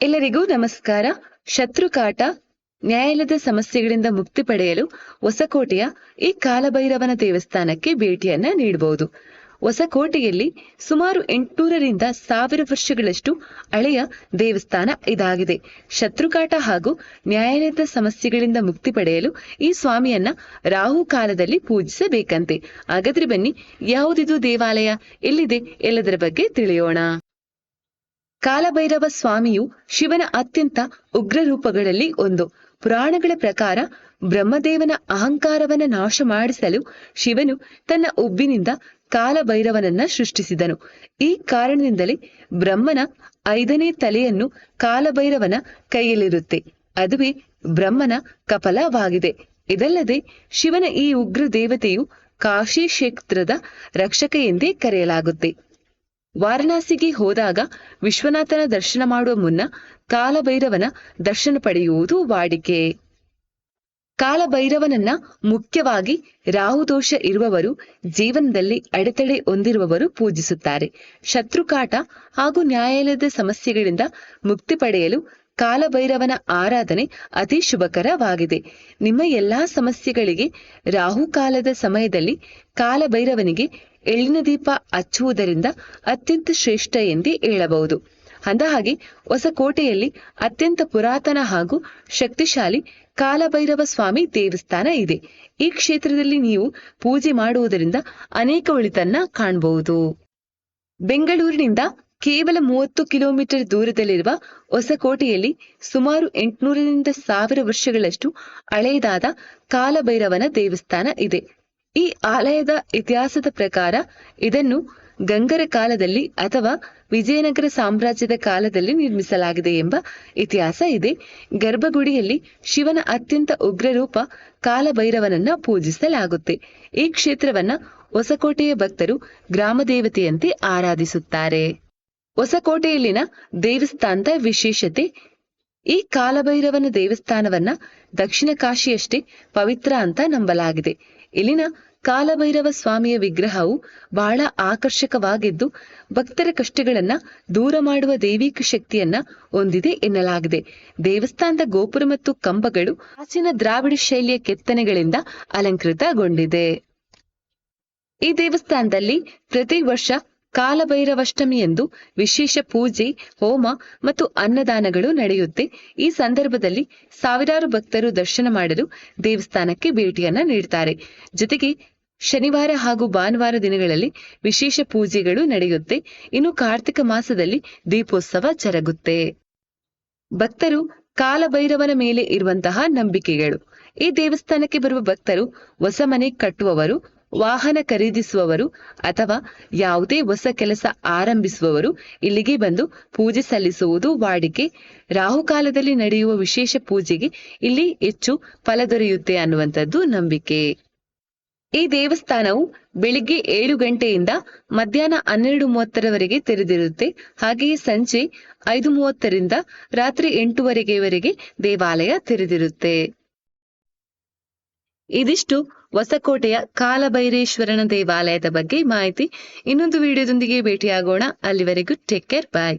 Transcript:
ಎಲ್ಲರಿಗೂ ನಮಸ್ಕಾರ. ಶತ್ರುಕಾಟ ನ್ಯಾಯಾಲಯದ ಸಮಸ್ಯೆಗಳಿಂದ ಮುಕ್ತಿ ಪಡೆಯಲು ಹೊಸಕೋಟೆಯ ಈ ಕಾಲಭೈರವನ ದೇವಸ್ಥಾನಕ್ಕೆ ಭೇಟಿಯನ್ನ ನೀಡಬಹುದು ಹೊಸಕೋಟೆಯಲ್ಲಿ ಸುಮಾರು ಎಂಟುನೂರರಿಂದ ಸಾವಿರ ವರ್ಷಗಳಷ್ಟು ಹಳೆಯ ದೇವಸ್ಥಾನ ಇದಾಗಿದೆ. ಶತ್ರುಕಾಟ ಹಾಗೂ ನ್ಯಾಯಾಲಯದ ಸಮಸ್ಯೆಗಳಿಂದ ಮುಕ್ತಿ ಪಡೆಯಲು ಈ ಸ್ವಾಮಿಯನ್ನ ರಾಹು ಕಾಲದಲ್ಲಿ ಪೂಜಿಸಬೇಕಂತೆ. ಹಾಗಾದ್ರೆ ಬನ್ನಿ, ಯಾವುದಿದು ದೇವಾಲಯ? ಎಲ್ಲಿದೆ? ಎಲ್ಲದರ ಬಗ್ಗೆ ತಿಳಿಯೋಣ. ಕಾಲಭೈರವ ಸ್ವಾಮಿಯು ಶಿವನ ಅತ್ಯಂತ ಉಗ್ರ ರೂಪಗಳಲ್ಲಿ ಒಂದು. ಪುರಾಣಗಳ ಪ್ರಕಾರ ಬ್ರಹ್ಮದೇವನ ಅಹಂಕಾರವನ್ನ ನಾಶ ಮಾಡಿಸಲು ಶಿವನು ತನ್ನ ಉಬ್ಬಿನಿಂದ ಕಾಲಭೈರವನನ್ನ ಸೃಷ್ಟಿಸಿದನು. ಈ ಕಾರಣದಿಂದಲೇ ಬ್ರಹ್ಮನ ಐದನೇ ತಲೆಯನ್ನು ಕಾಲಭೈರವನ ಕೈಯಲ್ಲಿರುತ್ತೆ. ಅದುವೇ ಬ್ರಹ್ಮನ ಕಪಲವಾಗಿದೆ. ಇದಲ್ಲದೆ ಶಿವನ ಈ ಉಗ್ರ ದೇವತೆಯು ಕಾಶಿ ಕ್ಷೇತ್ರದ ರಕ್ಷಕ ಎಂದೇ ಕರೆಯಲಾಗುತ್ತೆ. ವಾರಣಾಸಿಗೆ ಹೋದಾಗ ವಿಶ್ವನಾಥನ ದರ್ಶನ ಮಾಡುವ ಮುನ್ನ ಕಾಲಭೈರವನ ದರ್ಶನ ಪಡೆಯುವುದು ವಾಡಿಕೆ. ಕಾಲಭೈರವನನ್ನ ಮುಖ್ಯವಾಗಿ ರಾಹುದೋಷ ಇರುವವರು, ಜೀವನದಲ್ಲಿ ಅಡೆತಡೆ ಹೊಂದಿರುವವರು ಪೂಜಿಸುತ್ತಾರೆ. ಶತ್ರುಕಾಟ ಹಾಗೂ ನ್ಯಾಯಾಲಯದ ಸಮಸ್ಯೆಗಳಿಂದ ಮುಕ್ತಿ ಪಡೆಯಲು ಕಾಲಭೈರವನ ಆರಾಧನೆ ಅತಿ ಶುಭಕರವಾಗಿದೆ. ನಿಮ್ಮ ಎಲ್ಲಾ ಸಮಸ್ಯೆಗಳಿಗೆ ರಾಹುಕಾಲದ ಸಮಯದಲ್ಲಿ ಕಾಲಭೈರವನಿಗೆ ಎಳ್ಳಿನ ದೀಪ ಹಚ್ಚುವುದರಿಂದ ಅತ್ಯಂತ ಶ್ರೇಷ್ಠ ಎಂದೇ ಹೇಳಬಹುದು. ಅಂದಹಾಗೆ ಹೊಸಕೋಟೆಯಲ್ಲಿ ಅತ್ಯಂತ ಪುರಾತನ ಹಾಗೂ ಶಕ್ತಿಶಾಲಿ ಕಾಲಭೈರವ ಸ್ವಾಮಿ ದೇವಸ್ಥಾನ ಇದೆ. ಈ ಕ್ಷೇತ್ರದಲ್ಲಿ ನೀವು ಪೂಜೆ ಮಾಡುವುದರಿಂದ ಅನೇಕ ಒಳಿತನ್ನ ಕಾಣಬಹುದು. ಬೆಂಗಳೂರಿನಿಂದ ಕೇವಲ ಮೂವತ್ತು ಕಿಲೋಮೀಟರ್ ದೂರದಲ್ಲಿರುವ ಹೊಸಕೋಟೆಯಲ್ಲಿ ಸುಮಾರು ಎಂಟುನೂರರಿಂದ ಸಾವಿರ ವರ್ಷಗಳಷ್ಟು ಹಳೆಯದಾದ ಕಾಲಭೈರವನ ದೇವಸ್ಥಾನ ಇದೆ. ಈ ಆಲಯದ ಇತಿಹಾಸದ ಪ್ರಕಾರ ಇದನ್ನು ಗಂಗರ ಕಾಲದಲ್ಲಿ ಅಥವಾ ವಿಜಯನಗರ ಸಾಮ್ರಾಜ್ಯದ ಕಾಲದಲ್ಲಿ ನಿರ್ಮಿಸಲಾಗಿದೆ ಎಂಬ ಇತಿಹಾಸ ಇದೆ. ಗರ್ಭಗುಡಿಯಲ್ಲಿ ಶಿವನ ಅತ್ಯಂತ ಉಗ್ರ ರೂಪ ಕಾಲಭೈರವನನ್ನ ಪೂಜಿಸಲಾಗುತ್ತೆ. ಈ ಕ್ಷೇತ್ರವನ್ನ ಹೊಸಕೋಟೆಯ ಭಕ್ತರು ಗ್ರಾಮ ದೇವತೆಯಂತೆ ಆರಾಧಿಸುತ್ತಾರೆ. ಹೊಸಕೋಟೆಯಲ್ಲಿನ ದೇವಸ್ಥಾನದ ವಿಶೇಷತೆ ಈ ಕಾಲಭೈರವನ ದೇವಸ್ಥಾನವನ್ನ ದಕ್ಷಿಣ ಕಾಶಿಯಷ್ಟೇ ಪವಿತ್ರ ಅಂತ ನಂಬಲಾಗಿದೆ. ಇಲ್ಲಿನ ಕಾಲಭೈರವ ಸ್ವಾಮಿಯ ವಿಗ್ರಹವು ಬಹಳ ಆಕರ್ಷಕವಾಗಿದ್ದು ಭಕ್ತರ ಕಷ್ಟಗಳನ್ನ ದೂರ ಮಾಡುವ ದೈವಿಕ ಶಕ್ತಿಯನ್ನ ಹೊಂದಿದೆ ಎನ್ನಲಾಗಿದೆ. ದೇವಸ್ಥಾನದ ಗೋಪುರ ಮತ್ತು ಕಂಬಗಳು ಪ್ರಾಚೀನ ದ್ರಾವಿಡ ಶೈಲಿಯ ಕೆತ್ತನೆಗಳಿಂದ ಅಲಂಕೃತಗೊಂಡಿದೆ. ಈ ದೇವಸ್ಥಾನದಲ್ಲಿ ಪ್ರತಿ ವರ್ಷ ಕಾಲಭೈರವಷ್ಟಮಿಯಂದು ವಿಶೇಷ ಪೂಜೆ, ಹೋಮ ಮತ್ತು ಅನ್ನದಾನಗಳು ನಡೆಯುತ್ತೆ. ಈ ಸಂದರ್ಭದಲ್ಲಿ ಸಾವಿರಾರು ಭಕ್ತರು ದರ್ಶನ ಮಾಡಲು ದೇವಸ್ಥಾನಕ್ಕೆ ಭೇಟಿಯನ್ನ ನೀಡುತ್ತಾರೆ ಜೊತೆಗೆ ಶನಿವಾರ ಹಾಗೂ ಭಾನುವಾರ ದಿನಗಳಲ್ಲಿ ವಿಶೇಷ ಪೂಜೆಗಳು ನಡೆಯುತ್ತೆ. ಇನ್ನು ಕಾರ್ತಿಕ ಮಾಸದಲ್ಲಿ ದೀಪೋತ್ಸವ ಜರುಗುತ್ತೆ. ಭಕ್ತರು ಕಾಲಭೈರವನ ಮೇಲೆ ಇರುವಂತಹ ನಂಬಿಕೆಗಳು. ಈ ದೇವಸ್ಥಾನಕ್ಕೆ ಬರುವ ಭಕ್ತರು ಹೊಸ ಮನೆ ಕಟ್ಟುವವರು ವಾಹನ ಖರೀದಿಸುವವರು ಅಥವಾ ಯಾವುದೇ ಹೊಸ ಕೆಲಸ ಆರಂಭಿಸುವವರು ಇಲ್ಲಿಗೆ ಬಂದು ಪೂಜೆ ಸಲ್ಲಿಸುವುದು ವಾಡಿಕೆ. ರಾಹುಕಾಲದಲ್ಲಿ ನಡೆಯುವ ವಿಶೇಷ ಪೂಜೆಗೆ ಇಲ್ಲಿ ಹೆಚ್ಚು ಫಲ ದೊರೆಯುತ್ತೆ ಅನ್ನುವಂಥದ್ದು ನಂಬಿಕೆ. ಈ ದೇವಸ್ಥಾನವು ಬೆಳಿಗ್ಗೆ ಏಳು ಗಂಟೆಯಿಂದ ಮಧ್ಯಾಹ್ನ ಹನ್ನೆರಡು ಮೂವತ್ತರವರೆಗೆ ತೆರೆದಿರುತ್ತೆ. ಹಾಗೆಯೇ ಸಂಜೆ ಐದು ಮೂವತ್ತರಿಂದ ರಾತ್ರಿ ಎಂಟುವರೆಗೆವರೆಗೆ ದೇವಾಲಯ ತೆರೆದಿರುತ್ತೆ. ಇದಿಷ್ಟು ಹೊಸಕೋಟೆಯ ಕಾಲಭೈರೇಶ್ವರನ ದೇವಾಲಯದ ಬಗ್ಗೆ ಮಾಹಿತಿ ಇನ್ನೊಂದು ವಿಡಿಯೋದೊಂದಿಗೆ ಭೇಟಿಯಾಗೋಣ. ಅಲ್ಲಿವರೆಗೂ ಟೇಕ್ ಕೇರ್ ಬಾಯ್